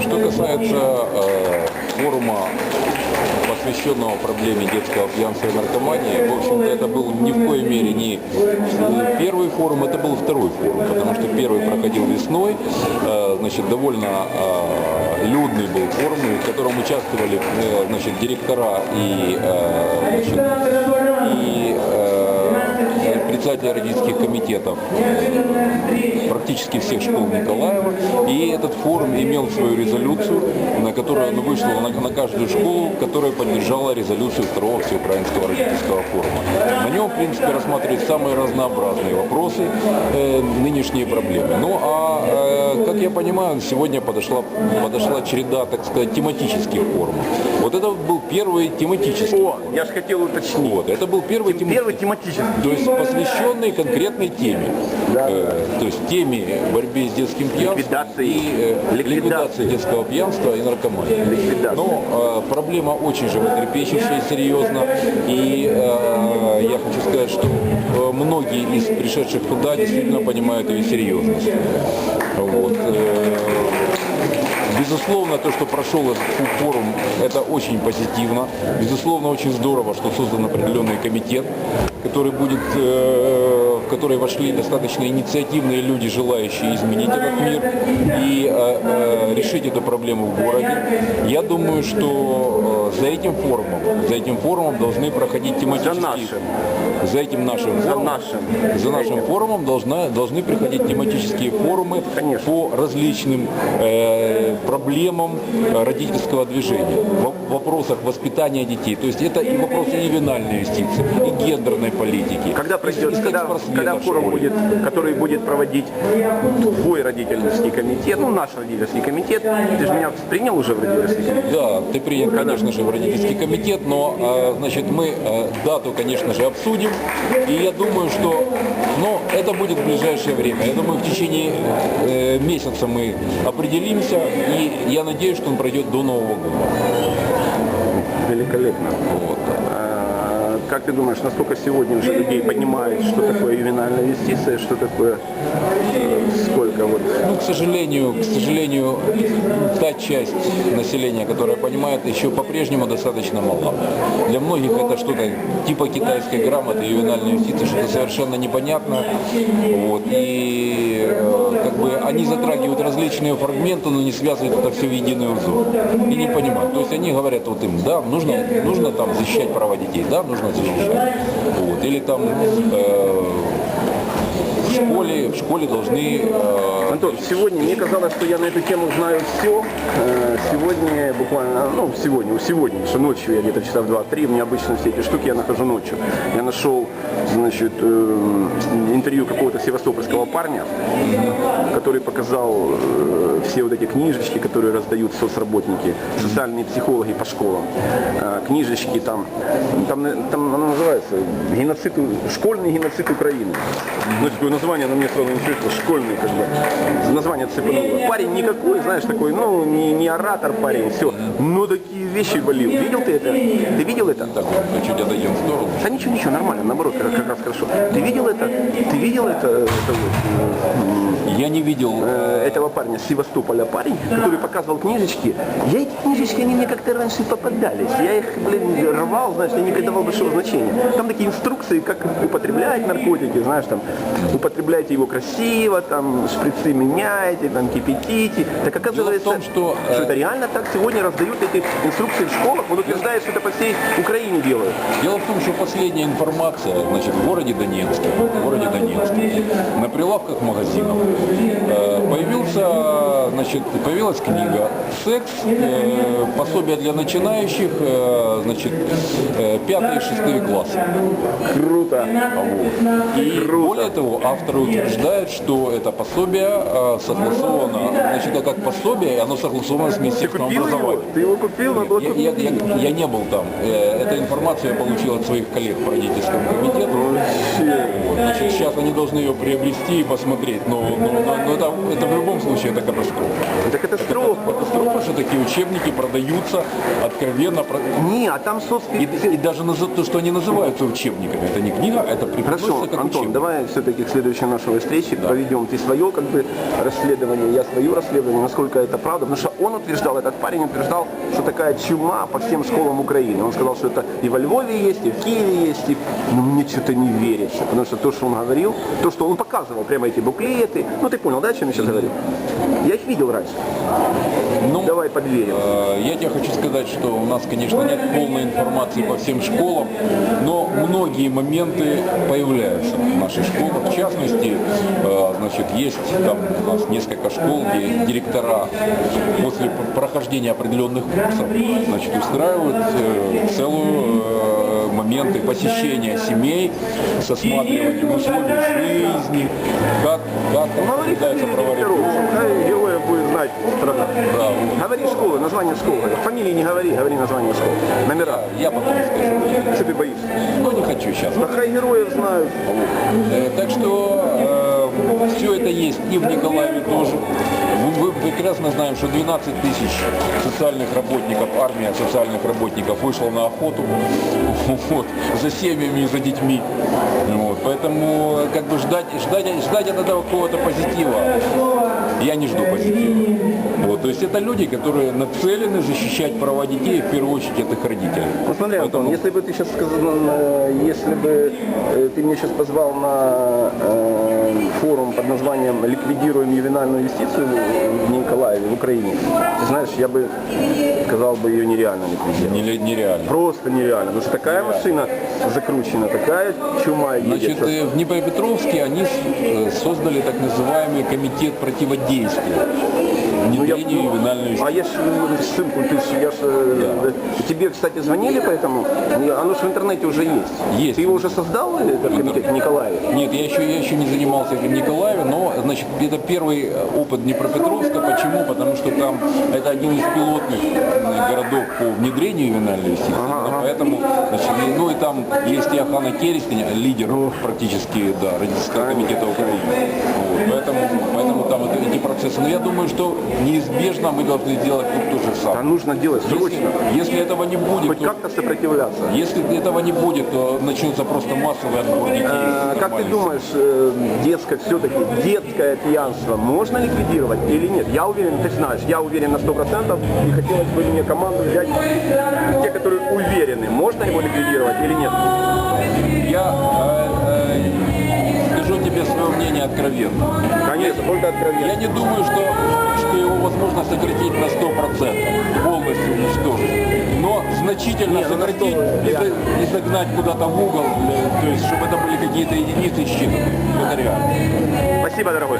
Что касается э, форума, посвященного проблеме детского пьянства и наркомании, в общем-то, это был ни в коей мере не первый форум, это был второй форум, потому что первый проходил весной, э, значит, довольно э, людный был форум, в котором участвовали э, значит, директора и, э, значит, э, председатели родительских комитетов практически всех школ Николаева. И этот форум имел свою резолюцию, на которую она вышла на, на каждую школу, которая поддержала резолюцию второго всеукраинского родительского форума. На нем, в принципе, рассматривают самые разнообразные вопросы, э, нынешние проблемы. Ну а, э, понимаю, сегодня подошла, подошла череда, так сказать, тематических форумов. Вот это был первый тематический О, форум. я же хотел уточнить. Вот, это был первый, тема- Первый тематический. то есть посвященный конкретной теме. Э, то есть теме борьбы с детским пьянством Ликвидации. и э, Ликвидации. ликвидации детского пьянства и наркомании. Ликвидации. Но э, проблема очень животрепещущая, серьезно. И э, я хочу сказать, что э, многие из пришедших туда действительно понимают ее серьезность. Вот. Безусловно, то, что прошел этот форум, это очень позитивно. Безусловно, очень здорово, что создан определенный комитет, который будет, э, в который вошли достаточно инициативные люди, желающие изменить этот мир и э, э, решить эту проблему в городе. Я думаю, что э, за этим форумом, за этим форумом должны проходить тематические... нашим. За этим нашим форумом, нашим. за нашим форумом должна, должны приходить тематические форумы Конечно. по различным э, проблемам э, родительского движения, в вопросах воспитания детей. То есть это и вопросы ювенальной юстиции, и гендерной политики. Когда пройдет, когда, когда форум будет, который будет проводить твой родительский комитет, ну наш родительский комитет, ты же меня принял уже в родительский комитет? Да, ты принят, конечно же, в родительский комитет, но, э, значит, мы э, дату, конечно же, обсудим. И я думаю, что, ну, это будет в ближайшее время. Я думаю, в течение э, месяца мы определимся, и я надеюсь, что он пройдет до Нового года. Великолепно. Вот. А, Как ты думаешь, насколько сегодня уже людей понимают, что такое ювенальная юстиция, что такое, э, сколько вот Ну, к сожалению, к сожалению, та часть населения, которая понимает, еще по-прежнему достаточно мала. Для многих это что-то типа китайской грамоты, ювенальной юстиции, что-то совершенно непонятно. Вот. И э, как бы они затрагивают различные фрагменты, но не связывают это все в единый узор. И не понимают. То есть они говорят вот им, да, нужно, нужно там защищать права детей, да, нужно защищать. Вот. Или там э, в школе, в школе должны э, Антон, сегодня мне казалось, что я на эту тему знаю все. Сегодня буквально, ну сегодня, сегодня, что ночью я где-то часа в 2-3, мне обычно все эти штуки я нахожу ночью. Я нашел, значит, э, интервью какого-то севастопольского парня, который показал э, все вот эти книжечки, которые раздают соцработники, социальные психологи по школам. Э, Книжечки там, там, э, там оно называется геноцид, школьный геноцид Украины. Ну, такое название, оно мне сразу интересно, школьный, как бы. Название цепануло. Парень никакой, знаешь, такой, ну, не, не оратор парень, все. Но такие вещи валил. Видел ты это? Ты видел это? Так, мы чуть отойдем в сторону. Да ничего, ничего, нормально, наоборот, как, как раз хорошо. Ты видел это? Ты видел это, это вот, Я не видел, э, этого парня с Севастополя парень, который показывал книжечки. Я эти книжечки, они мне как-то раньше попадались. Я их, блин, рвал, знаешь, я не придавал большого значения. Там такие инструкции, как употреблять наркотики, знаешь, там, употребляйте его красиво, там, шприцы меняйте, там, кипятите. Так оказывается, Дело в том, что, э, это реально так сегодня раздают эти инструкции в школах. Он утверждает, что это по всей Украине делают. Дело в том, что последняя информация, значит, в городе Донецке, в городе Донецке, на прилавках магазинов э, появился, значит, появилась книга «Секс. э, Пособие для начинающих, э, значит, э, пятый и шестые классы». Круто. Вот. И Круто. более того, авторы утверждают, что это пособие э, согласовано, значит, это как пособие, оно согласовано с Ты Министерством его? образования. Ты его купил? Было Я, я- я- я не был там. Э, Эту информацию я получил от своих коллег по родительскому комитету. Вот, Значит, сейчас они должны ее приобрести и посмотреть. Но, но- но- но это, это в любом случае это катастрофа. Это катастрофа. Катастрофа, что такие учебники продаются откровенно. Не, а там соцсети. И, и даже то, что они называются учебниками, это не книга, это Хорошо, как Антон, учебник. давай все-таки к следующей нашей встрече проведем ты свое как бы расследование, я свое расследование, насколько это правда. Потому что он утверждал, этот парень утверждал, что такая чума по всем школам Украины. Он сказал, что это и во Львове есть, и в Киеве есть. И... Но мне что-то не верится, потому что то, что он говорил, то, что он показывал, прямо эти буклеты, ну ты понял, да, о чем я сейчас говорю? Я их видел раньше. Ну, Давай подверим. Э, Я тебе хочу сказать, что у нас, конечно, нет полной информации по всем школам, но многие моменты появляются в нашей школе. В частности, э, значит, есть там у нас несколько школ, где директора после прохождения определенных курсов значит, устраивают э, целую э, моменты посещения семей с осматриванием условий жизни, как, как директоров, правовой пускай героев будет знать. Название школы. Фамилии не говори, говори название школы. Номера. Я потом скажу. Что ты боишься? Но не хочу сейчас. Да хай героев знают. Э, Так что все это есть и в Николаеве тоже. Мы, мы прекрасно знаем, что 12 тысяч социальных работников, армия социальных работников вышла на охоту вот, за семьями и за детьми. Вот, поэтому э, как бы ждать, ждать, ждать от этого какого-то позитива я не жду позитива. Есть это люди, которые нацелены защищать права детей, в первую очередь от их родителей. Ну смотри, Антон, Поэтому- если бы ты сейчас сказал, э, если бы э, ты меня сейчас позвал на э, форум под названием «Ликвидируем ювенальную юстицию в Николаеве, в Украине», ты знаешь, я бы сказал бы ее нереально ликвидировать. Нереально. Просто нереально. Потому что такая машина закручена, такая чума едет. Значит, э, в Днепропетровске они э, создали так называемый комитет противодействия внедрению ювенальной А я ж э, ссылку, ты ж, я ж, э, тебе, кстати, звонили поэтому? Не, Оно же в интернете уже есть. Есть. Ты его уже создал, э, этот комитет в Николаеве? Нет, я еще, я еще не занимался этим в Николаеве, но значит, это первый э, опыт Днепропетровска. Почему? Потому что там это один из пилотных э, городов по внедрению ювенальной юстиции. Именно Поэтому, значит, ну и там есть и Ахана Керестень, лидер практически да, родительского комитета Украины. Вот, поэтому, поэтому там это- эти процессы. Но я думаю, что неизбежно мы должны сделать тут то же А самое. нужно делать Если, срочно. если этого не будет, Хоть то, как-то сопротивляться. если этого не будет, то начнется просто массовый отбор детей. Э, Как ты думаешь, э, детское все-таки, детское пьянство можно ликвидировать или нет? Я уверен, ты знаешь, я уверен на 100% и хотелось бы мне команду взять, те, которые уверены, можно его ликвидировать или нет? Я э, свое мнение откровенно. Конечно, только Я откровенно. не думаю, что, что его возможно сократить на 100%, полностью уничтожить. Но значительно Не, ну сократить и, и загнать куда-то в угол, то есть чтобы это были какие-то единицы считаны. Это реально. Спасибо, дорогой.